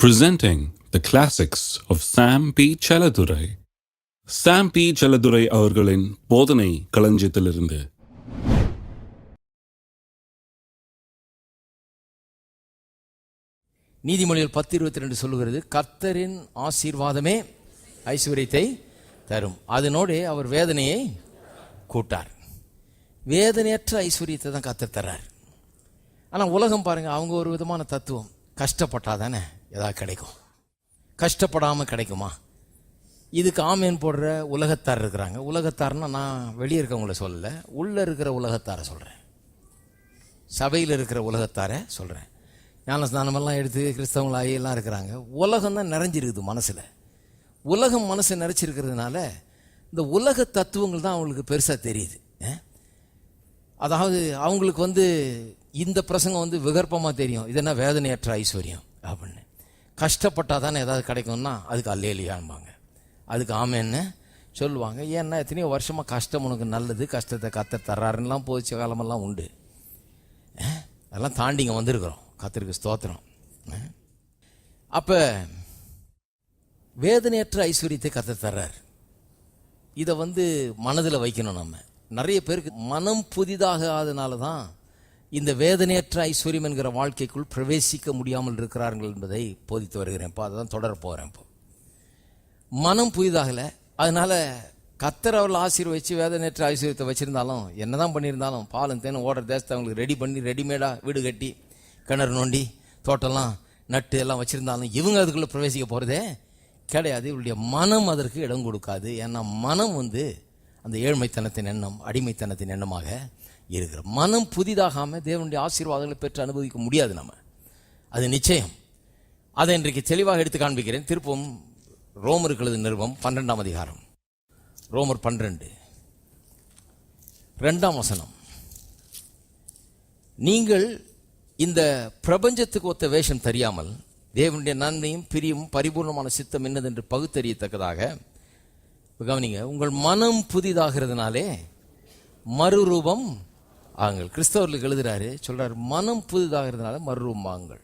presenting the classics of Sam P. Chaladurai. Sam P. Chaladurai அவர்களின் போதனை களஞ்சியத்திலிருந்து நீதிமொழிகள் பத்து இருபத்தி ரெண்டு சொல்லுகிறது கர்த்தரின் ஆசீர்வாதமே ஐஸ்வர்யத்தை தரும் அதனோடு அவர் வேதனையை கூட்டார் வேதனையற்ற ஐஸ்வர்யத்தை தான் கத்தர் தர்றார் ஆனால் உலகம் பாருங்கள் அவங்க ஒரு விதமான தத்துவம் கஷ்டப்பட்டா தானே எதா கிடைக்கும். கஷ்டப்படாமல் கிடைக்குமா? இதுக்கு ஆமேன் போடுற உலகத்தார் இருக்கிறாங்க. உலகத்தார்னா நான் வெளியே இருக்கவங்கள சொல்லலை. உள்ளே இருக்கிற உலகத்தாரை சொல்கிறேன் சபையில் இருக்கிற உலகத்தாரை சொல்கிறேன் ஞான ஸ்நானமெல்லாம் எடுத்து கிறிஸ்தவங்களாகி எல்லாம் இருக்கிறாங்க. உலகம் தான் நிறைஞ்சிருக்குது மனசில். உலகம் மனசை நிறைச்சிருக்கிறதுனால இந்த உலக தத்துவங்கள் தான் அவங்களுக்கு பெருசாக தெரியுது. அதாவது அவங்களுக்கு வந்து இந்த பிரசங்கம் வந்து விகற்பமாக தெரியும். இது என்ன வேதனையற்ற ஐஸ்வர்யம்? கஷ்டப்பட்டால் தானே ஏதாவது கிடைக்கும்னா அதுக்கு அல்லேலியான்பாங்க அதுக்கு ஆமேன்னு சொல்லுவாங்க. ஏன்னா எத்தனையோ வருஷமாக கஷ்டம் உனக்கு நல்லது கஷ்டத்தை கத்த தர்றாருன்னெலாம் போதிச்ச காலமெல்லாம் உண்டு. அதெல்லாம் தாண்டிங்க வந்திருக்கிறோம். கத்திரிக்கு ஸ்தோத்திரம். அப்போ வேதனையற்ற ஐஸ்வர்யத்தை கத்த தர்றார். இதை வந்து மனதில் வைக்கணும் நம்ம. நிறைய பேருக்கு மனம் புதிதாக ஆதனால தான் இந்த வேதனையற்ற ஐஸ்வர்யம் என்கிற வாழ்க்கைக்குள் பிரவேசிக்க முடியாமல் இருக்கிறார்கள் என்பதை போதித்து வருகிறேன். இப்போ அதை தான் தொடர போகிறேன் இப்போ மனம் புதிதாகலை அதனால் கத்தர் அவர்கள் ஆசீர்வதிச்சு வேதனையற்ற ஐஸ்வர்யத்தை வச்சிருந்தாலும் என்னதான் பண்ணியிருந்தாலும் பாலும் தேனும் ஓடுற தேசத்தை அவங்களுக்கு ரெடி பண்ணி ரெடிமேடாக வீடு கட்டி கிணறு நோண்டி தோட்டம்லாம் நட்டு எல்லாம் வச்சுருந்தாலும் இவங்க அதுக்குள்ளே பிரவேசிக்க போகிறதே கிடையாது. இவருடைய மனம் அதற்கு இடம் கொடுக்காது. ஏன்னா மனம் வந்து அந்த ஏழ்மைத்தனத்தின் எண்ணம் அடிமைத்தனத்தின் எண்ணமாக இருக்கிற மனம் புதிதாகாமல் தேவனுடைய ஆசீர்வாதங்களை பெற்று அனுபவிக்க முடியாது நம்ம. அது நிச்சயம். அதை இன்றைக்கு தெளிவாக எடுத்து காண்பிக்கிறேன். திருப்பம் ரோமர்களது நிறுவம் பன்னெண்டாம் அதிகாரம். ரோமர் பன்னிரெண்டு. ரெண்டாம் வசனம். நீங்கள் இந்த பிரபஞ்சத்துக்கு ஒத்த வேஷம் தெரியாமல் தேவனுடைய நன்மையும் பிரியும் பரிபூர்ணமான சித்தம் என்னதென்று பகுத்தறியத்தக்கதாக கவனிங்க. உங்கள் மனம் புதிதாகிறதுனாலே மறுரூபம் ஆங்கள். கிறிஸ்தவர்களுக்கு எழுதுறாரு சொல்கிறார் மனம் புதிதாகிறதுனால மறுரூபம் ஆங்கள்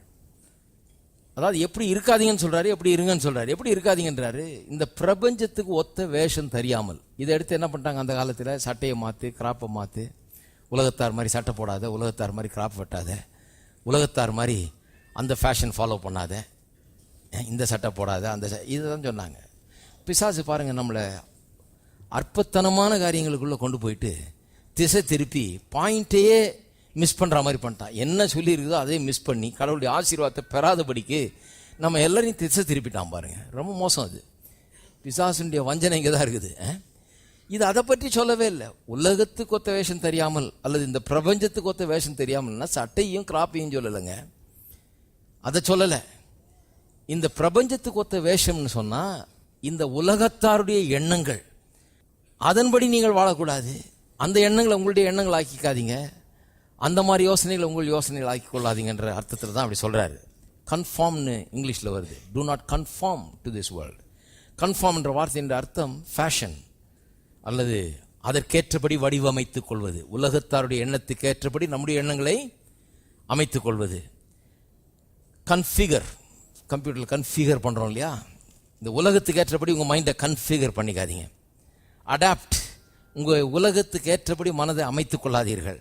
அதாவது எப்படி இருக்காதீங்கன்னு சொல்கிறாரு எப்படி இருங்கன்னு சொல்கிறாரு எப்படி இருக்காதீங்கன்றாரு இந்த பிரபஞ்சத்துக்கு ஒத்த வேஷம் தெரியாமல். இதை எடுத்து என்ன பண்ணிட்டாங்க அந்த காலத்தில்? சட்டையை மாற்று கிராப்பை மாற்று உலகத்தார் மாதிரி சட்டை போடாத உலகத்தார் மாதிரி கிராப் வெட்டாத உலகத்தார் மாதிரி அந்த ஃபேஷன் ஃபாலோ பண்ணாத இந்த சட்டை போடாத அந்த ச- இதுதான் சொன்னாங்க. பிசாசு பாருங்கள் நம்மளை அற்பத்தனமான காரியங்களுக்குள்ளே கொண்டு போயிட்டு திசை திருப்பி பாயிண்ட்டையே மிஸ் பண்ணுற மாதிரி பண்ணிட்டான். என்ன சொல்லியிருக்குதோ அதே மிஸ் பண்ணி கடவுளுடைய ஆசீர்வாதத்தை பெறாதபடிக்கு நம்ம எல்லாரையும் திசை திருப்பிட்டான் பாருங்கள் ரொம்ப மோசம் அது. பிசாசுடைய வஞ்சனை இங்கே தான் இருக்குது இது அதை பற்றி சொல்லவே இல்லை. உலகத்துக்கு ஒத்த வேஷம் தெரியாமல் அல்லது இந்த பிரபஞ்சத்துக்கு ஒத்த வேஷம் தெரியாமல்னா சட்டையும் கிராப்பையும் சொல்லலைங்க. அதை சொல்லலை. இந்த பிரபஞ்சத்துக்கு ஒத்த வேஷம்னு சொன்னால் இந்த உலகத்தாருடைய எண்ணங்கள் அதன்படி நீங்கள் வாழக்கூடாது. அந்த எண்ணங்களை உங்களுடைய எண்ணங்கள் ஆக்கிக்காதீங்க. அந்த மாதிரி யோசனைகளை உங்கள் யோசனைகள் ஆக்கி கொள்ளாதீங்கன்ற அர்த்தத்தில் தான் அப்படி சொல்கிறாரு கன்ஃபார்ம்னு இங்கிலீஷில் வருது. Do not conform to this world கன்ஃபார்ம்ன்ற வார்த்தையின் அர்த்தம் ஃபேஷன் அல்லது அதற்கேற்றபடி வடிவமைத்துக் கொள்வது. உலகத்தாருடைய எண்ணத்துக்கு ஏற்றபடி நம்முடைய எண்ணங்களை அமைத்துக் கொள்வது. கன்ஃபிகர் கம்ப்யூட்டரில் கன்ஃபிகர் பண்ணுறோம் இல்லையா? இந்த உலகத்துக்கு ஏற்றபடி உங்கள் மைண்டை கன்ஃபிகர் பண்ணிக்காதீங்க. அடாப்ட் உங்கள் உலகத்துக்கு ஏற்றபடி மனதை அமைத்துக் கொள்ளாதீர்கள்.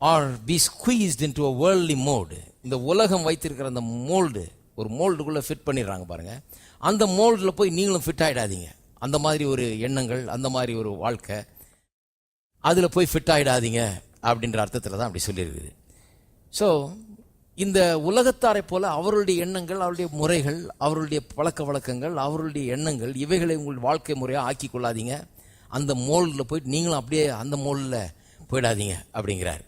Are be squeezed into a worldly mould இந்த உலகம் வைத்திருக்கிற அந்த மோல்டு ஒரு மோல்டுக்குள்ளே ஃபிட் பண்ணிடுறாங்க பாருங்கள் அந்த மோல்டில் போய் நீங்களும் ஃபிட் ஆகிடாதீங்க அந்த மாதிரி ஒரு எண்ணங்கள் அந்த மாதிரி ஒரு வாழ்க்கை. அதில் போய் ஃபிட் ஆகிடாதீங்க அப்படின்ற அர்த்தத்தில் தான் அப்படி சொல்லியிருக்குது. ஸோ இந்த உலகத்தாரை போல அவருடைய எண்ணங்கள் அவருடைய முறைகள் அவருடைய பழக்க வழக்கங்கள் அவருடைய எண்ணங்கள் இவைகளை உங்கள் வாழ்க்கை முறையாக ஆக்கி கொள்ளாதீங்க. அந்த மோல்டில் போயிட்டு நீங்களும் அப்படியே அந்த மோல்டில் போயிடாதீங்க அப்படிங்கிறார்.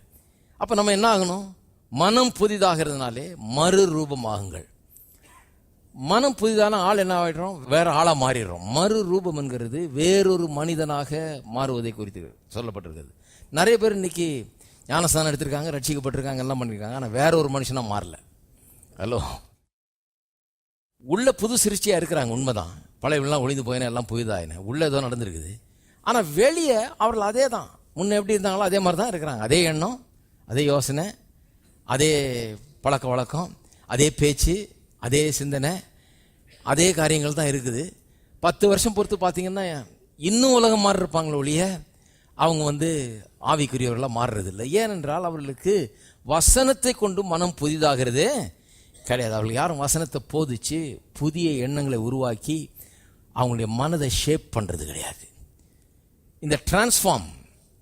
அப்போ நம்ம என்ன ஆகணும்? மனம் புதிதாகிறதுனாலே மறுரூபமாகுங்கள் மனம் புதிதான ஆள் என்ன ஆகிடுறோம் வேற ஆளாக மாறிடுறோம். மறு ரூபம் என்கிறது வேறொரு மனிதனாக மாறுவதை குறித்து சொல்லப்பட்டிருக்கிறது. நிறைய பேர் இன்னைக்கு ஞானஸ்தானம் எடுத்திருக்காங்க ரட்சிக்கப்பட்டிருக்காங்க எல்லாம் பண்ணியிருக்காங்க ஆனால் வேற ஒரு மனுஷனாக மாறல. ஹலோ. உள்ள புது சிருஷ்டியாக இருக்கிறாங்க உண்மைதான். பழையவெல்லாம் ஒளிந்து போயின எல்லாம் புதிதாயின. உள்ள ஏதோ நடந்திருக்குது. ஆனால் வெளியே அவர்கள் அதே தான் முன்ன எப்படி இருந்தாங்களோ அதே மாதிரி தான் இருக்கிறாங்க. அதே எண்ணம் அதே யோசனை அதே பழக்க வழக்கம் அதே பேச்சு அதே சிந்தனை அதே காரியங்கள் தான் இருக்குது. பத்து வருஷம் பொறுத்து பார்த்தீங்கன்னா இன்னும் உலகம் மாறி இருப்பாங்களே ஒழிய அவங்க வந்து ஆவிக்குரியவர்களாக மாறுறது இல்லை ஏனென்றால் அவர்களுக்கு வசனத்தை கொண்டு மனம் புதிதாகிறது கிடையாது. அவர்கள் யாரும் வசனத்தை போதிச்சு புதிய எண்ணங்களை உருவாக்கி அவங்களுடைய மனதை ஷேப் பண்ணுறது கிடையாது. இந்த டிரான்ஸ்ஃபார்ம்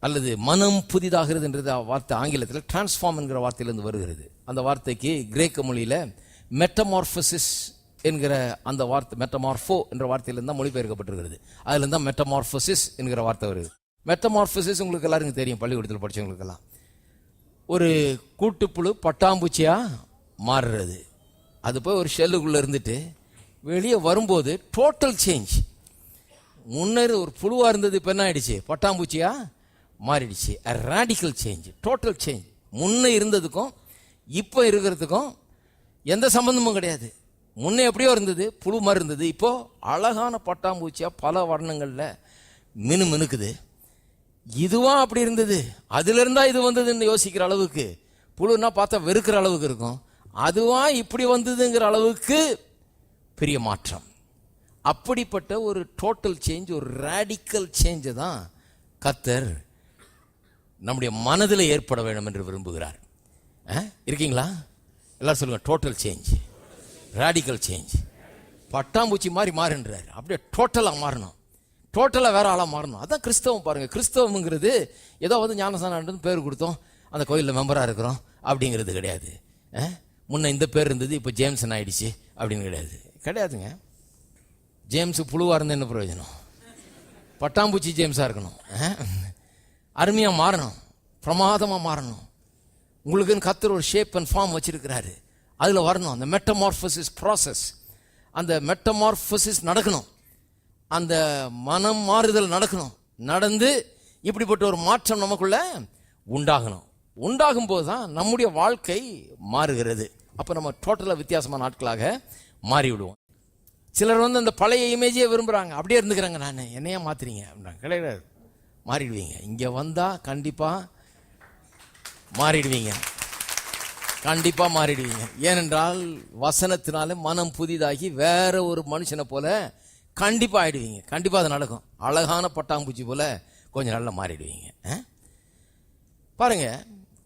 அல்லது மனம் புதிதாகிறது என்ற வார்த்தை ஆங்கிலத்தில் டிரான்ஸ்ஃபார்ம் என்கிற வார்த்தையிலிருந்து வருகிறது. அந்த வார்த்தைக்கு கிரேக்க மொழியில் மெட்டமார்பசிஸ் என்கிற அந்த வார்த்தை மெட்டமார்ஃபோ என்ற வார்த்தையிலிருந்து தான் மொழிபெயர்க்கப்பட்டிருக்கிறது. அதுலேருந்து தான் மெட்டமார்பசிஸ் என்கிற வார்த்தை வருது. மெட்டமார்பசிஸ் உங்களுக்கு எல்லாருக்கும் தெரியும் பள்ளிக்கூடத்தில் படித்தவங்களுக்கெல்லாம் ஒரு கூட்டுப்புழு பட்டாம்பூச்சியாக மாறுறது. அது போய் ஒரு ஷெல்லுக்குள்ளே இருந்துட்டு வெளியே வரும்போது டோட்டல் சேஞ்ச் முன்னர் ஒரு புழுவா இருந்தது இப்போ என்ன ஆயிடுச்சு? பட்டாம்பூச்சியா மாறிடுச்சு. ரேடிக்கல் சேஞ்ச் டோட்டல் சேஞ்ச் முன்ன இருந்ததுக்கும் இப்போ இருக்கிறதுக்கும் எந்த சம்பந்தமும் கிடையாது. முன்னே எப்படியோ இருந்தது புழு மாதிரி இருந்தது. இப்போ அழகான பட்டாம்பூச்சியாக பல வர்ணங்களில் மினு மினுக்குது. இதுவா அப்படி இருந்தது. அதுலேருந்தா இது வந்ததுன்னு யோசிக்கிற அளவுக்கு புழுன்னா பார்த்தா வெறுக்கிற அளவுக்கு இருக்கும். அதுவா இப்படி வந்ததுங்கிற அளவுக்கு பெரிய மாற்றம். அப்படிப்பட்ட ஒரு டோட்டல் சேஞ்ச் ஒரு ரேடிக்கல் சேஞ்சு தான் கத்தர் நம்முடைய மனதில் ஏற்பட வேண்டும் என்று விரும்புகிறார். இருக்கீங்களா? எல்லாம் சொல்லுங்கள் டோட்டல் சேஞ்ச் ரேடிக்கல் சேஞ்ச் பட்டாம்பூச்சி மாதிரி மாறுன்றார். அப்படியே டோட்டலாக மாறணும். டோட்டலாக வேற ஆளாக மாறணும். அதான் கிறிஸ்தவம் பாருங்கள் கிறிஸ்தவம்ங்கிறது ஏதோ வந்து ஞானசானன்னு பேர் கொடுத்தோம். அந்த கோயிலில் மெம்பராக இருக்கிறோம். அப்படிங்கிறது கிடையாது. முன்ன இந்த பேர் இருந்தது இப்போ ஜேம்சன் ஆயிடுச்சு. அப்படின்னு கிடையாது. கிடையாதுங்க. ஜேம்ஸ் புழுவாக இருந்தால் என்ன பிரயோஜனம்? பட்டாம்பூச்சி ஜேம்ஸாக இருக்கணும். அருமையாக மாறணும். பிரமாதமாக மாறணும். உங்களுக்குன்னு கத்துற ஒரு ஷேப் அண்ட் ஃபார்ம் வச்சுருக்கிறாரு. அதில் வரணும். அந்த மெட்டமார்ஃபசிஸ் ப்ராசஸ் அந்த மெட்டமார்ஃபசிஸ் நடக்கணும். அந்த மனம் மாறுதல் நடக்கணும். நடந்து இப்படிப்பட்ட ஒரு மாற்றம் நமக்குள்ள உண்டாகணும். உண்டாகும் போது தான் நம்முடைய வாழ்க்கை மாறுகிறது. அப்போ நம்ம டோட்டலாக வித்தியாசமான ஆட்களாக மாறிவிடுவோம். சிலர் வந்து அந்த பழைய இமேஜே விரும்புகிறாங்க அப்படியே இருந்துக்கிறாங்க நான். என்னையா மாற்றுறீங்க அப்படின்றாங்க கிடையாது. மாறிடுவீங்க. இங்கே வந்தால் கண்டிப்பாக மாறிடுவீங்க. கண்டிப்பாக மாறிடுவீங்க. ஏனென்றால் வசனத்தினால மனம் புதிதாகி வேற ஒரு மனுஷனை போல கண்டிப்பாக ஆயிடுவீங்க. கண்டிப்பாக அது நடக்கும். அழகான பட்டாம்பூச்சி போல் கொஞ்சம் நல்லா மாறிடுவீங்க. ஆ?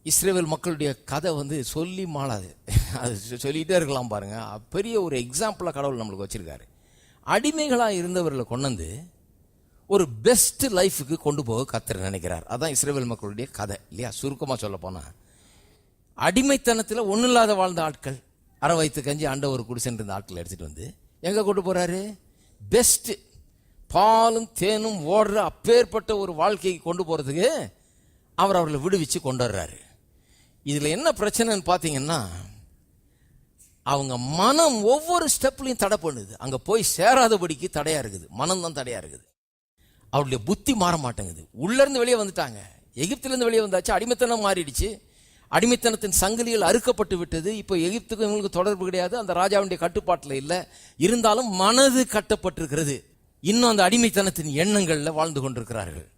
பாருங்க மக்களுடைய கதை வந்து சொல்லி மாளாது. அது சொல்லிகிட்டே இருக்கலாம் பாருங்கள் பெரிய ஒரு எக்ஸாம்பிளாக கடவுள் நம்மளுக்கு வச்சிருக்காரு. அடிமைகளாக இருந்தவர்களை கொண்டு வந்து ஒரு பெஸ்ட் லைஃபுக்கு கொண்டு போக கத்தர் நினைக்கிறார். அதான் இஸ்ரேல் மக்களுடைய கதை இல்லையா? சுருக்கமாக சொல்ல போனால் அடிமைத்தனத்தில் ஒன்றும் இல்லாத வாழ்ந்த ஆட்கள் அரை வயிற்று கஞ்சி அண்ட ஒரு குடிசென்று இருந்த ஆட்களை எடுத்துகிட்டு வந்து எங்கே கொண்டு போகிறாரு பெஸ்ட்டு பாலும் தேனும் ஓடுற அப்பேற்பட்ட ஒரு வாழ்க்கைக்கு கொண்டு போகிறதுக்கு அவர் அவர்களை விடுவிச்சு கொண்டு வர்றாரு. இதுல என்ன பிரச்சனைன்னு பார்த்தீங்கன்னா அவங்க மனம் ஒவ்வொரு ஸ்டெப்லையும் தடை பண்ணுது. அங்க போய் சேராதபடிக்கு தடையா இருக்குது. மனம் தான் தடையா இருக்குது. அவருடைய புத்தி மாற மாட்டேங்குது. உள்ள இருந்து வெளியே வந்துட்டாங்க. எகிப்துல இருந்து வெளியே வந்தாச்சு. அடிமைத்தனம் மாறிடுச்சு. அடிமைத்தனத்தின் சங்கிலிகள் அறுக்கப்பட்டு விட்டது. இப்போ எகிப்துக்கு இவங்களுக்கு தொடர்பு கிடையாது. அந்த ராஜாவுடைய கட்டுப்பாட்டில் இல்லை. இருந்தாலும் மனது கட்டப்பட்டிருக்கிறது. இன்னும் அந்த அடிமைத்தனத்தின் எண்ணங்களில் வாழ்ந்து கொண்டிருக்கிறார்கள்.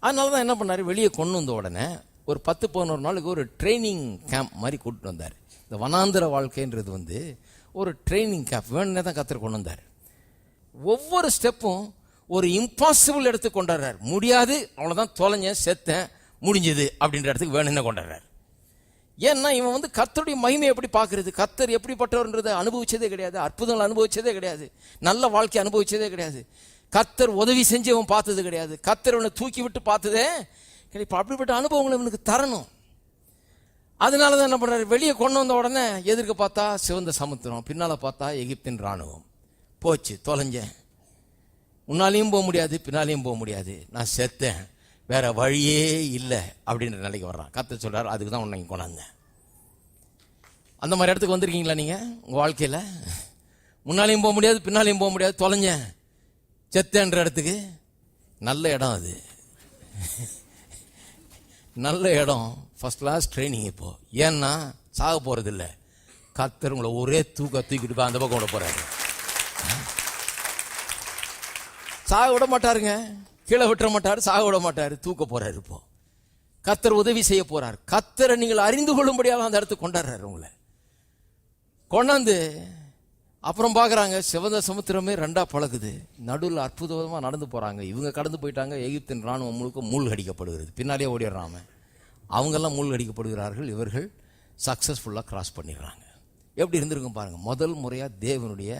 அதனால தான் என்ன பண்ணார்? வெளியே கொண்டு வந்த உடனே ஒரு பத்து பதினோரு நாளுக்கு ஒரு ட்ரைனிங் கேம்ப் மாதிரி கூப்பிட்டு வந்தார். இந்த வனாந்திர வாழ்க்கைன்றது வந்து ஒரு ட்ரைனிங் கேம்ப் வேணுன்னே தான் கத்தர் கொண்டு வந்தார். ஒவ்வொரு ஸ்டெப்பும் ஒரு இம்பாசிபிள் இடத்துக்கு கொண்டாடுறார். முடியாது அவ்வளோதான் தொலைஞ்சேன் செத்தேன் முடிஞ்சது அப்படின்ற இடத்துக்கு வேணும்னு கொண்டாடுறார். ஏன்னா இவன் வந்து கத்தருடைய மகிமை எப்படி பார்க்கறது? கத்தர் எப்படிப்பட்டவர்ன்றதை அனுபவிச்சதே கிடையாது. அற்புதங்கள் அனுபவிச்சதே கிடையாது. நல்ல வாழ்க்கை அனுபவிச்சதே கிடையாது. கத்தர் உதவி செஞ்சு அவன் பார்த்தது கிடையாது. கத்தர் அவனை தூக்கி விட்டு பார்த்ததே இப்ப அப்படிப்பட்ட அனுபவங்களை இவனுக்கு தரணும். அதனால தான் என்ன பண்ணுறாரு வெளியே கொண்டு வந்த உடனே எதிர்க்க பார்த்தா சிவந்த சமுத்திரம் பின்னால் பார்த்தா எகிப்தின் இராணுவம். போச்சு தொலைஞ்சேன். முன்னாலையும் போக முடியாது பின்னாலையும் போக முடியாது. நான் செத்தேன். வேற வழியே இல்லை அப்படின்ற நிலைக்கு வர்றான். கத்த சொல்கிறார் அதுக்கு தான் உன்னை கொண்டாந்தேன். அந்த மாதிரி இடத்துக்கு வந்திருக்கீங்களா நீங்கள் உங்கள் வாழ்க்கையில்? முன்னாலையும் போக முடியாது பின்னாலையும் போக முடியாது தொலைஞ்சேன். செத்தேன்ற இடத்துக்கு. நல்ல இடம் அது. நல்ல இடம். ஃபர்ஸ்ட் கிளாஸ் ட்ரைனிங் இப்போ. ஏன்னா சாக போகிறதில்ல இல்ல கத்தர் உங்களை ஒரே தூக்க தூக்கிட்டு போய் அந்த பக்கம் விட போகிறாரு சாக விட மாட்டாருங்க. கீழே விட்டுற மாட்டார் சாக விட மாட்டார் தூக்க போகிறாரு இப்போ. கத்தர் உதவி செய்ய போகிறார் கத்தரை நீங்கள் அறிந்து கொள்ளும்படியாக அந்த இடத்துக்கு கொண்டாடுறாரு உங்களை. கொண்டாந்து அப்புறம் பார்க்குறாங்க சிவந்த சமுத்திரமே ரெண்டா பழகுது. நடுவில் அற்புதமாக நடந்து போகிறாங்க இவங்க கடந்து போயிட்டாங்க எகிப்தின் ராணுவம் முழுக்க மூழ்கடிக்கப்படுகிறது பின்னாலே ஓடிடுறாம அவங்கெல்லாம் மூழ்கடிக்கப்படுகிறார்கள் இவர்கள் சக்ஸஸ்ஃபுல்லாக கிராஸ் பண்ணிடுறாங்க. எப்படி இருந்திருக்கும் பாருங்கள் முதல் முறையாக தேவனுடைய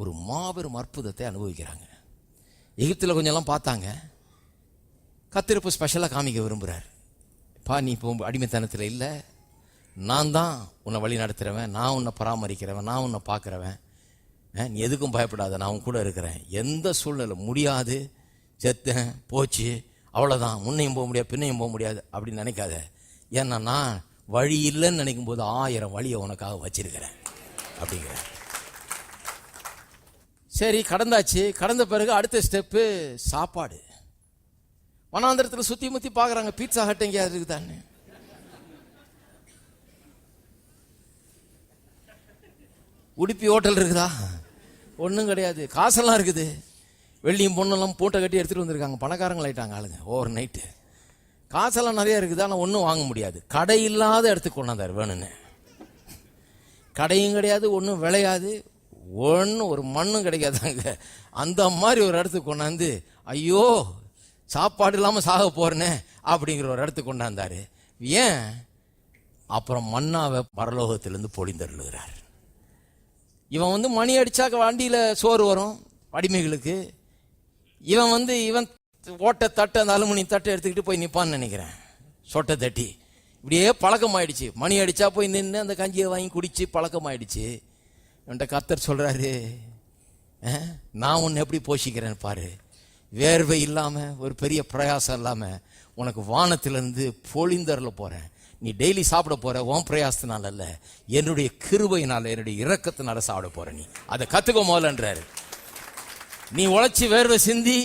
ஒரு மாபெரும் அற்புதத்தை அனுபவிக்கிறாங்க. எகிப்தில் கொஞ்சம்லாம் பார்த்தாங்க. கத்திருப்பு ஸ்பெஷலாக காமிக்க விரும்புகிறார் பா நீ இப்போ அடிமைத்தனத்தில் இல்லை. நான் தான் உன்னை வழி நடத்துகிறவன் நான் உன்னை பராமரிக்கிறவன் நான் உன்னை பார்க்குறவன். நீ எதுக்கும் பயப்படாத நான் உன் கூட இருக்கிறேன். எந்த சூழ்நிலை முடியாது செத்தேன் போச்சு அவ்வளோதான் முன்னையும் போக முடியாது பின்னையும் போக முடியாது அப்படின்னு நினைக்காத. ஏன்னா நான் வழி இல்லைன்னு நினைக்கும் போது ஆயிரம் வழியை உனக்காக வச்சிருக்கிறேன் அப்படிங்கிற. சரி கடந்தாச்சு. கடந்த பிறகு அடுத்த ஸ்டெப்பு சாப்பாடு. வனாந்திரத்தில் சுற்றி முற்றி பார்க்குறாங்க பீட்சா ஹட் எங்கேயாவது இருக்குதான்னு. உடுப்பி ஹோட்டல் இருக்குதா? ஒன்றும் கிடையாது. காசெல்லாம் இருக்குது. வெள்ளியும் பொண்ணெல்லாம் பூட்டை கட்டி எடுத்துகிட்டு வந்திருக்காங்க. பணக்காரங்களாயிட்டாங்க ஆளுங்க. ஓவர் நைட்டு காசெல்லாம் நிறையா இருக்குது. ஆனால் ஒன்றும் வாங்க முடியாது. கடை இல்லாத இடத்துக்கு கொண்டாந்தார் வேணும்னு. கடையும் கிடையாது ஒன்றும் விளையாது. ஒன்றும் ஒரு மண்ணும் கிடைக்காதாங்க. அந்த மாதிரி ஒரு இடத்துக்கு கொண்டாந்து ஐயோ சாப்பாடு இல்லாமல் சாக போறேனே அப்படிங்கிற ஒரு இடத்துக்கு கொண்டாந்தாரு. ஏன்? அப்புறம் மண்ணாவை பரலோகத்திலேருந்து பொழிந்தருளுகிறார். இவன் வந்து மணி அடிச்சாக்க வண்டியில் சோறு வரும் அடிமைகளுக்கு. இவன் வந்து இவன் ஓட்டை தட்டை அந்த அலுமினி தட்டை எடுத்துக்கிட்டு போய் நிற்பான்னு நினைக்கிறேன். சொட்டை தட்டி. இப்படியே பழக்கமாயிடுச்சு. மணி அடித்தா போய் நின்று அந்த கஞ்சியை வாங்கி குடித்து பழக்கமாயிடுச்சு. என்கிட்ட கத்தர் சொல்கிறாரு நான் உன்னை எப்படி போஷிக்கிறேன்னு பாரு. வேர்வை இல்லாமல் ஒரு பெரிய பிரயாசம் இல்லாமல் உனக்கு வானத்திலேருந்து பொழிந்தரில் போகிறேன் நீ டெய்லி சாப்பிட போற உன் பிரயாசத்தினால அல்ல என்னுடைய கிருபையினால என்னுடைய இரக்கத்தினால சாப்பிட போற நீ. அதை கத்துக்கோ முதலன்றாரு நீ உழைச்சி வேர்வை சிந்தி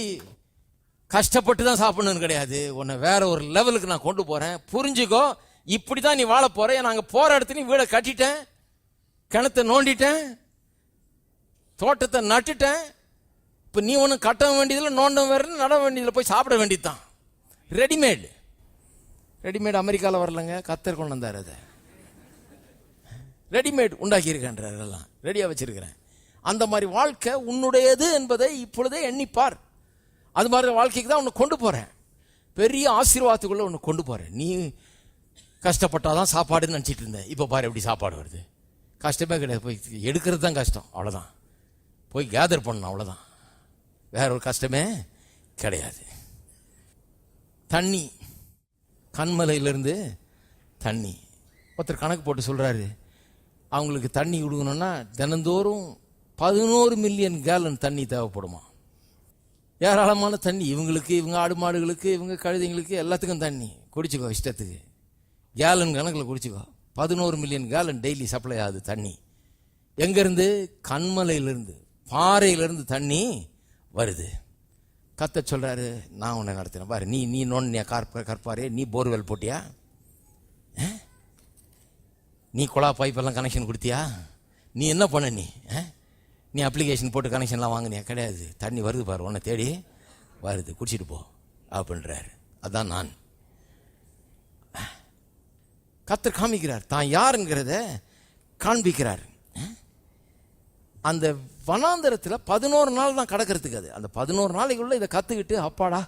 கஷ்டப்பட்டு தான் சாப்பிடணும்னு கிடையாது. உன்னை வேற ஒரு லெவலுக்கு நான் கொண்டு போறேன். புரிஞ்சுக்கோ இப்படி தான் நீ வாழ போற. நாங்கள் போற இடத்துல வீடை கட்டிட்டேன். கிணத்தை நோண்டிட்டேன். தோட்டத்தை நட்டுட்டேன். இப்போ நீ ஒன்றும் கட்ட வேண்டியதில் நோண்ட வேறு நட வேண்டியதில் போய் சாப்பிட வேண்டியது தான் ரெடிமேடு ரெடிமேட் அமெரிக்காவில் வரலங்க. கத்தர் கொண்டு வந்தார் அதை. ரெடிமேட் உண்டாக்கியிருக்கேன்றார் அதெல்லாம். ரெடியாக வச்சிருக்கிறேன். அந்த மாதிரி வாழ்க்கை உன்னுடையது என்பதை இப்பொழுதே எண்ணிப்பார். அது மாதிரி வாழ்க்கைக்கு தான் உன்னை கொண்டு போகிறேன் பெரிய ஆசீர்வாதத்துக்குள்ளே உன்னை கொண்டு போகிறேன் நீ கஷ்டப்பட்டாதான் சாப்பாடுன்னு நினச்சிட்டு இருந்தேன். இப்போ பாரு எப்படி சாப்பாடு வருது. கஷ்டமே கிடையாது. போய் எடுக்கிறது தான் கஷ்டம். அவ்வளோதான் போய் கேதர் பண்ணணும். அவ்வளோதான் வேற ஒரு கஷ்டமே கிடையாது. தண்ணி. கண்மலையிலேருந்து தண்ணி. ஒருத்தர் கணக்கு போட்டு சொல்கிறாரு அவங்களுக்கு தண்ணி கொடுக்கணும்னா தினந்தோறும் பதினோரு மில்லியன் கேலன் தண்ணி தேவைப்படுமா? ஏராளமான தண்ணி இவங்களுக்கு இவங்க ஆடு மாடுகளுக்கு இவங்க கழுதைங்களுக்கு எல்லாத்துக்கும் தண்ணி. குடிச்சுக்கோ இஷ்டத்துக்கு. கேலன் கணக்கில் குடிச்சுக்கோ. பதினோரு மில்லியன் கேலன் டெய்லி சப்ளை ஆகுது தண்ணி. எங்கேருந்து? கண்மலையிலேருந்து பாறையிலிருந்து தண்ணி வருது. கத்த சொல்கிறாரு நான் உன்னை நடத்தினேன். பாரு நீ நீ நோண்டியா கற்ப கற்பாரு நீ போர்வெல் போட்டியா? ஆ? நீ குழா பைப்பெல்லாம் கனெக்ஷன் கொடுத்தியா? நீ என்ன பண்ண நீ? ஆ? நீ அப்ளிகேஷன் போட்டு கனெக்ஷன்லாம் வாங்கினியா? கிடையாது. தண்ணி வருது பாரு உன்னை தேடி வருது. குடிச்சிட்டு போ. அப்படின்றாரு அதான் நான். கத்தர் காமிக்கிறார். தான் யாருங்கிறத காண்பிக்கிறார். அந்த வனாந்தரத்தில் பதினோரு நாள் தான் கடக்கிறதுக்கு அது. அந்த பதினோரு நாளைக்குள்ள இதை கற்றுக்கிட்டு அப்பாடா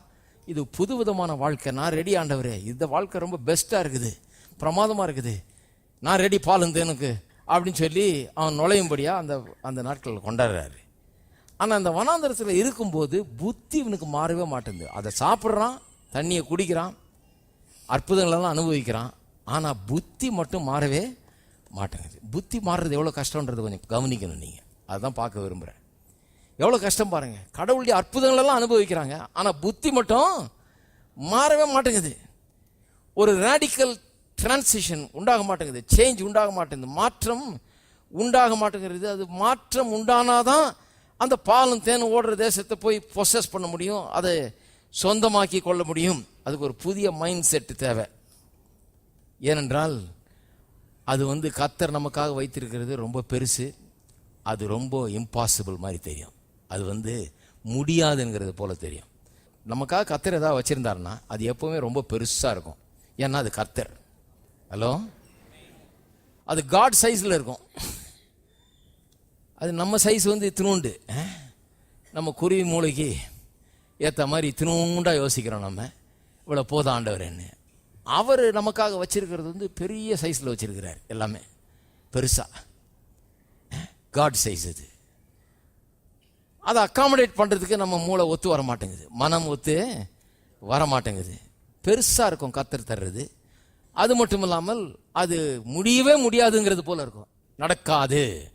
இது புது விதமான வாழ்க்கை. நான் ரெடி ஆண்டவரே. இந்த வாழ்க்கை ரொம்ப பெஸ்ட்டாக இருக்குது. பிரமாதமாக இருக்குது. நான் ரெடி பால் எனக்கு. அப்படின்னு சொல்லி அவன் நுழையும்படியாக அந்த அந்த நாட்களில் கொண்டாடுறாரு. ஆனால் அந்த வனாந்தரத்தில் இருக்கும்போது புத்தி இவனுக்கு மாறவே மாட்டேங்குது. அதை சாப்பிட்றான் தண்ணியை குடிக்கிறான் அற்புதங்களெல்லாம் அனுபவிக்கிறான். ஆனால் புத்தி மட்டும் மாறவே மாட்டேங்குது. புத்தி மாறுறது எவ்வளோ கஷ்டன்றது கொஞ்சம் கவனிக்கணும் நீங்கள் அதுதான் பார்க்க விரும்புகிறேன் எவ்வளோ கஷ்டம் பாருங்க. கடவுளுடைய அற்புதங்களெல்லாம் அனுபவிக்கிறாங்க. ஆனால் புத்தி மட்டும் மாறவே மாட்டேங்குது. ஒரு ரேடிக்கல் டிரான்சிஷன் உண்டாக மாட்டேங்குது. சேஞ்ச் உண்டாக மாட்டேங்குது. மாற்றம் உண்டாக மாட்டேங்கிறது அது மாற்றம் உண்டானாதான் அந்த பாலும் தேனும் ஓடுற தேசத்தை போய் பொசஸ் பண்ண முடியும். அதை சொந்தமாக்கி கொள்ள முடியும். அதுக்கு ஒரு புதிய மைண்ட் செட்டு தேவை. ஏனென்றால் அது வந்து கத்தர் நமக்காக வைத்திருக்கிறது ரொம்ப பெருசு. அது ரொம்ப இம்பாசிபிள் மாதிரி தெரியும். அது வந்து முடியாதுங்கிறது போல் தெரியும். நமக்காக கத்தர் ஏதாவது வச்சிருந்தாருன்னா அது எப்போவுமே ரொம்ப பெருசாக இருக்கும். ஏன்னா அது கத்தர் ஹலோ அது காட் சைஸில் இருக்கும். அது நம்ம சைஸ் வந்து இத்தினூண்டு. நம்ம குருவி மூளைக்கு ஏற்ற மாதிரி இத்தினூண்டாக யோசிக்கிறோம் நம்ம. இவ்வளோ போதும் ஆண்டவரேன்னு. அவர் நமக்காக வச்சுருக்கிறது வந்து பெரிய சைஸில் வச்சுருக்கிறார் எல்லாமே. பெருசாக காட் சைஸ் இது. அதை அக்காமடேட் பண்ணுறதுக்கு நம்ம மூளை ஒத்து வர மாட்டேங்குது. மனம் ஒத்து வர மாட்டேங்குது. பெருசாக இருக்கும் கத்தர் தர்றது. அது மட்டும் இல்லாமல் அது முடியவே முடியாதுங்கிறது போல இருக்கும். நடக்காது.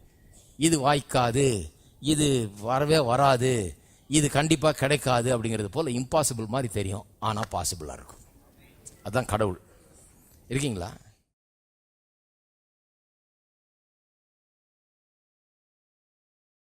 இது வாய்க்காது. இது வரவே வராது. இது கண்டிப்பாக கிடைக்காது அப்படிங்கிறது போல இம்பாசிபிள் மாதிரி தெரியும். ஆனால் பாசிபிளாக இருக்கும். அதுதான் கடவுள். இருக்கீங்களா?